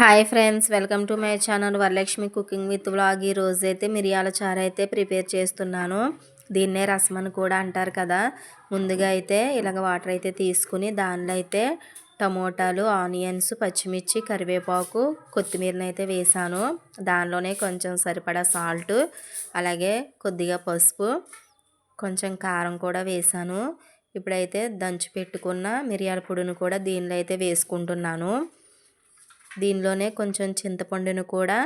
Hi friends welcome to my channel Varalakshmi cooking with vlog ఈ అయితే మిరియాల చారు అయితే ప్రిపేర్ చేస్తున్నాను. దీన్నే రసం అని కూడా అంటారు కదా. ముందుగా అయితే ఇలాగ వాటర్ అయితే తీసుకుని దానిలో అయితే టమోటాలు ఆనియన్స్ పచ్చిమిర్చి కరివేపాకు కొత్తిమీరని అయితే వేసాను. దానిలోనే కొంచెం సరిపడా సాల్ట్ అలాగే కొద్దిగా పసుపు కొంచెం కారం కూడా వేసాను. ఇప్పుడైతే దంచి పెట్టుకున్న మిరియాల పొడిని కూడా దీనిలో అయితే వేసుకుంటున్నాను. దీనిలోనే కొంచెం చింతపండును కూడా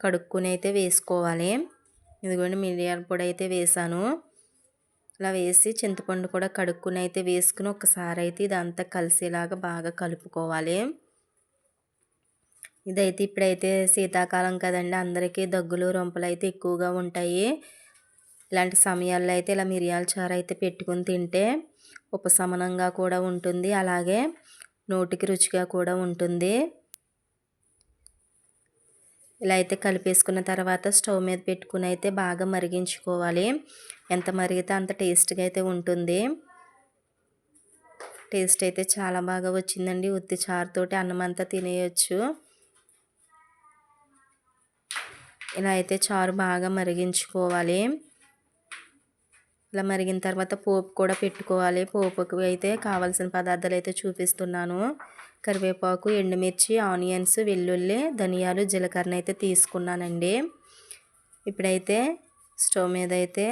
కడుక్కుని అయితే వేసుకోవాలి. ఇదిగోండి మిరియాల పొడి అయితే వేసాను. ఇలా వేసి చింతపండు కూడా కడుక్కుని అయితే వేసుకుని ఒకసారి అయితే ఇదంతా కలిసేలాగా బాగా కలుపుకోవాలి. ఇదైతే ఇప్పుడైతే శీతాకాలం కదండి అందరికీ దగ్గులు రొంపలు అయితే ఎక్కువగా ఉంటాయి. ఇలాంటి సమయాల్లో అయితే ఇలా మిరియాల చారు అయితే పెట్టుకుని తింటే ఉపశమనంగా కూడా ఉంటుంది. అలాగే నోటికి రుచిగా కూడా ఉంటుంది. ఇలా అయితే కలిపేసుకున్న తర్వాత స్టవ్ మీద పెట్టుకుని అయితే బాగా మరిగించుకోవాలి. ఎంత మరిగితే అంత టేస్ట్గా అయితే ఉంటుంది. టేస్ట్ అయితే చాలా బాగా వచ్చిందండి. ఉత్తి చారుతోటి అన్నం అంతా తినేయచ్చు. ఇలా అయితే చారు బాగా మరిగించుకోవాలి. ఇలా మరిగిన తర్వాత పోపు కూడా పెట్టుకోవాలి. పోపుకు అయితే కావాల్సిన పదార్థాలు అయితే చూపిస్తున్నాను. కరివేపాకు ఎండుమిర్చి ఆనియన్స్ వెల్లుల్లి ధనియాలు జీలకర్ర అయితే తీసుకున్నానండి. ఇప్పుడైతే స్టవ్ మీద అయితే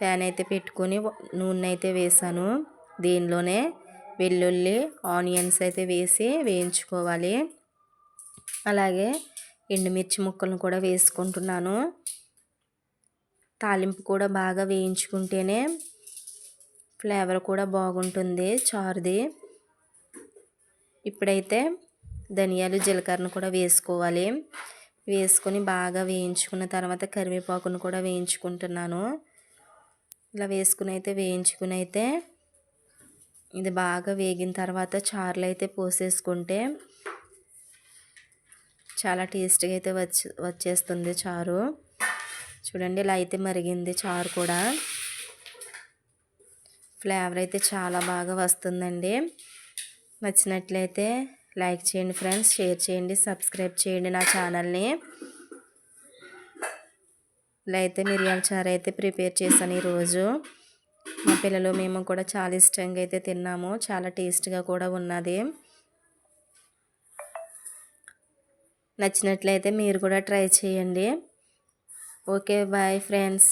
ప్యాన్ అయితే పెట్టుకొని నూనె అయితే వేసాను. దీనిలోనే వెల్లుల్లి ఆనియన్స్ అయితే వేసి వేయించుకోవాలి. అలాగే ఎండుమిర్చి ముక్కలను కూడా వేసుకుంటున్నాను. తాలింపు కూడా బాగా వేయించుకుంటేనే ఫ్లేవర్ కూడా బాగుంటుంది చారుది. ఇప్పుడైతే ధనియాలు జీలకర్రను కూడా వేసుకోవాలి. వేసుకొని బాగా వేయించుకున్న తర్వాత కరివేపాకును కూడా వేయించుకుంటున్నాను. ఇలా వేసుకుని అయితే వేయించుకుని అయితే ఇది బాగా వేగిన తర్వాత చారులు అయితే పోసేసుకుంటే చాలా టేస్ట్గా అయితే వచ్చి వచ్చేస్తుంది చారు. చూడండి ఇలా అయితే మరిగింది చారు కూడా. ఫ్లేవర్ అయితే చాలా బాగా వస్తుందండి. నచ్చినట్లయితే లైక్ చేయండి ఫ్రెండ్స్ షేర్ చేయండి సబ్స్క్రైబ్ చేయండి నా ఛానల్ని. ఇలా అయితే మిరియాల చారు అయితే ప్రిపేర్ చేశాను ఈరోజు. మా పిల్లలు మేము కూడా చాలా ఇష్టంగా అయితే తిన్నాము. చాలా టేస్ట్గా కూడా ఉన్నది. నచ్చినట్లయితే మీరు కూడా ట్రై చేయండి. Okay bye friends